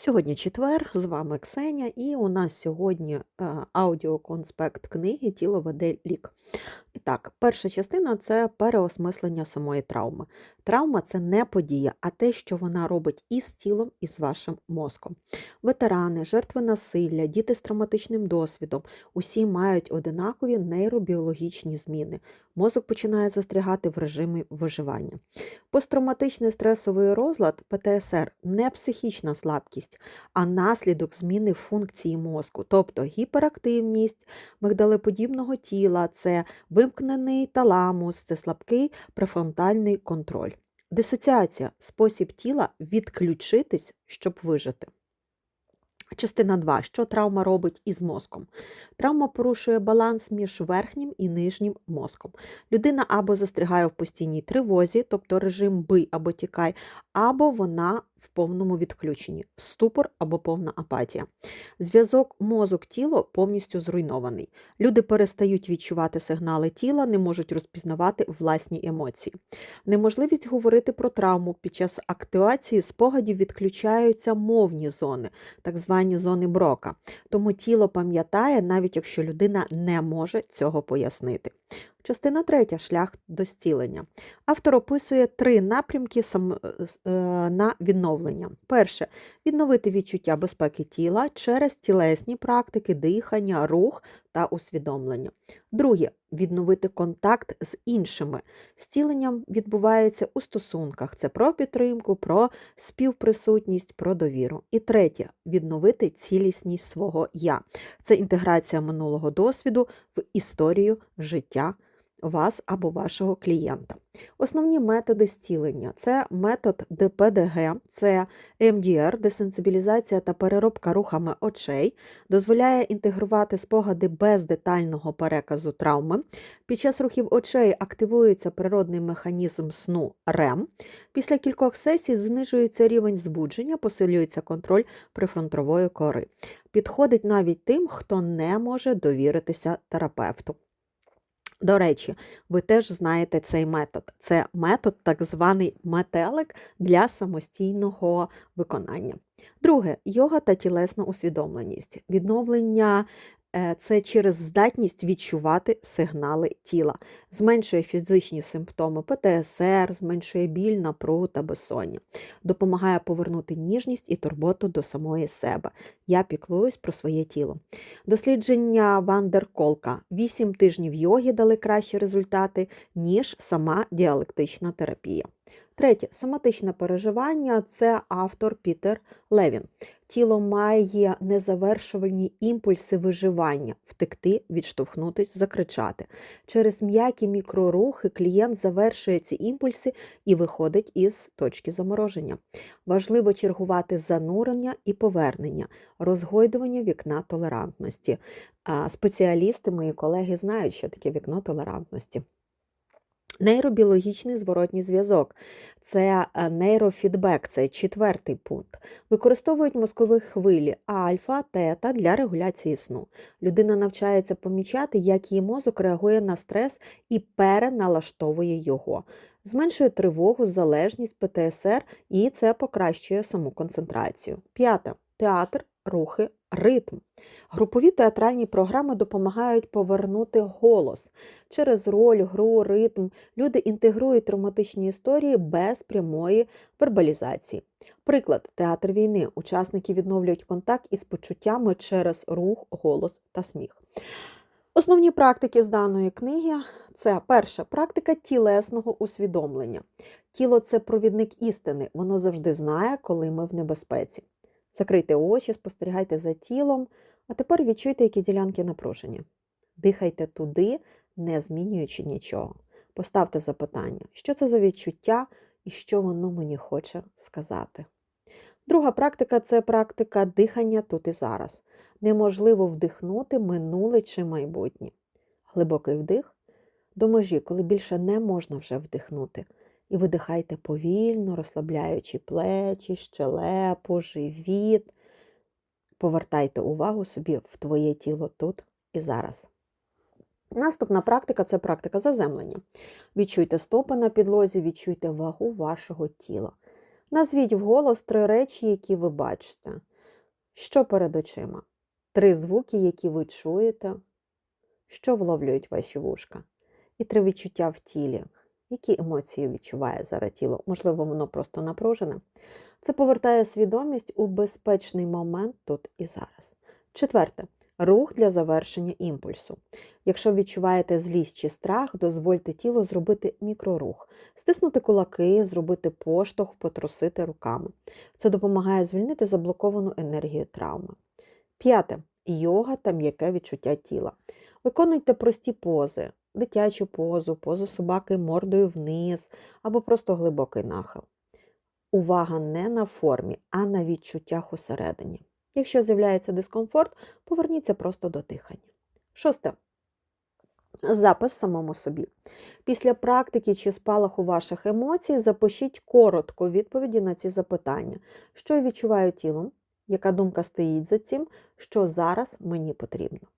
Сьогодні четвер, з вами Ксеня, і у нас сьогодні е, аудіоконспект книги Тіло веде лік. І так, перша частина це переосмислення самої травми. Травма це не подія, а те, що вона робить із тілом, і з вашим мозком. Ветерани, жертви насилля, діти з травматичним досвідом усі мають одинакові нейробіологічні зміни. Мозок починає застрягати в режимі виживання. Посттравматичний стресовий розлад ПТСР не психічна слабкість, а наслідок зміни функції мозку, тобто гіперактивність мигдалеподібного тіла, це вимкнений таламус, це слабкий префронтальний контроль. Дисоціація спосіб тіла відключитись, щоб вижити. Частина 2. Що травма робить із мозком? Травма порушує баланс між верхнім і нижнім мозком. Людина або застрягає в постійній тривозі, тобто режим бий або тікай, або вона в повному відключенні, ступор або повна апатія. Зв'язок мозок-тіло повністю зруйнований. Люди перестають відчувати сигнали тіла, не можуть розпізнавати власні емоції. Неможливість говорити про травму під час активації спогадів відключаються мовні зони, так звані зони брока. Тому тіло пам'ятає, навіть якщо людина не може цього пояснити. Частина третя шлях до зцілення. Автор описує три напрямки сам... е, на відновлення. Перше відновити відчуття безпеки тіла через тілесні практики, дихання, рух та усвідомлення. Друге відновити контакт з іншими. Зцілення відбувається у стосунках. Це про підтримку, про співприсутність, про довіру. І третє відновити цілісність свого я. Це інтеграція минулого досвіду в історію життя вас або вашого клієнта. Основні методи зцілення це метод ДПДГ, це МДР, десенсибілізація та переробка рухами очей, дозволяє інтегрувати спогади без детального переказу травми. Під час рухів очей активується природний механізм сну РЕМ. Після кількох сесій знижується рівень збудження, посилюється контроль прифронтової кори. Підходить навіть тим, хто не може довіритися терапевту. До речі, ви теж знаєте цей метод. Це метод, так званий метелик для самостійного виконання. Друге йога та тілесна усвідомленість. Відновлення це через здатність відчувати сигнали тіла, зменшує фізичні симптоми ПТСР, зменшує біль, напругу та безсоння, допомагає повернути ніжність і турботу до самої себе. Я піклуюсь про своє тіло. Дослідження Вандерколка: 8 тижнів йоги дали кращі результати, ніж сама діалектична терапія. Третє соматичне переживання це автор Пітер Левін. Тіло має незавершувальні імпульси виживання, втекти, відштовхнутись, закричати. Через м'які мікрорухи клієнт завершує ці імпульси і виходить із точки замороження. Важливо чергувати занурення і повернення, розгойдування вікна толерантності. Спеціалісти, мої колеги, знають, що таке вікно толерантності. Нейробіологічний зворотній зв'язок це е, нейрофідбек, це четвертий пункт. Використовують мозкові хвилі альфа, тета для регуляції сну. Людина навчається помічати, як її мозок реагує на стрес і переналаштовує його. Зменшує тривогу, залежність ПТСР і це покращує саму концентрацію. П'яте театр, рухи, ритм. Групові театральні програми допомагають повернути голос. Через роль, гру, ритм люди інтегрують травматичні історії без прямої вербалізації. Приклад, театр війни. Учасники відновлюють контакт із почуттями через рух, голос та сміх. Основні практики з даної книги це перша практика тілесного усвідомлення. Тіло це провідник істини, воно завжди знає, коли ми в небезпеці. Закрийте очі, спостерігайте за тілом, а тепер відчуйте, які ділянки напружені. Дихайте туди, не змінюючи нічого. Поставте запитання, що це за відчуття і що воно мені хоче сказати. Друга практика це практика дихання тут і зараз. Неможливо вдихнути минуле чи майбутнє. Глибокий вдих до межі, коли більше не можна вже вдихнути. І видихайте повільно, розслабляючи плечі, щелепу, живіт. Повертайте увагу собі в твоє тіло тут і зараз. Наступна практика це практика заземлення. Відчуйте стопи на підлозі, відчуйте вагу вашого тіла. Назвіть вголос три речі, які ви бачите. Що перед очима? Три звуки, які ви чуєте, що вловлюють ваші вушка. І три відчуття в тілі. Які емоції відчуває зараз тіло? Можливо, воно просто напружене. Це повертає свідомість у безпечний момент тут і зараз. Четверте рух для завершення імпульсу. Якщо відчуваєте злість чи страх, дозвольте тілу зробити мікрорух, стиснути кулаки, зробити поштовх, потрусити руками. Це допомагає звільнити заблоковану енергію травми. П'яте йога та м'яке відчуття тіла. Виконуйте прості пози, дитячу позу, позу собаки мордою вниз або просто глибокий нахил. Увага не на формі, а на відчуттях усередині. Якщо з'являється дискомфорт, поверніться просто до дихання. Шосте. Запис самому собі. Після практики чи спалаху ваших емоцій запишіть коротко відповіді на ці запитання, що я відчуваю тілом, яка думка стоїть за цим, що зараз мені потрібно.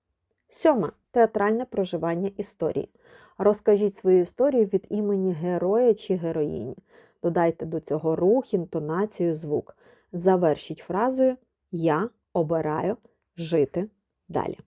Сьоме театральне проживання історії. Розкажіть свою історію від імені героя чи героїні. Додайте до цього рух, інтонацію, звук. Завершіть фразою Я обираю жити далі.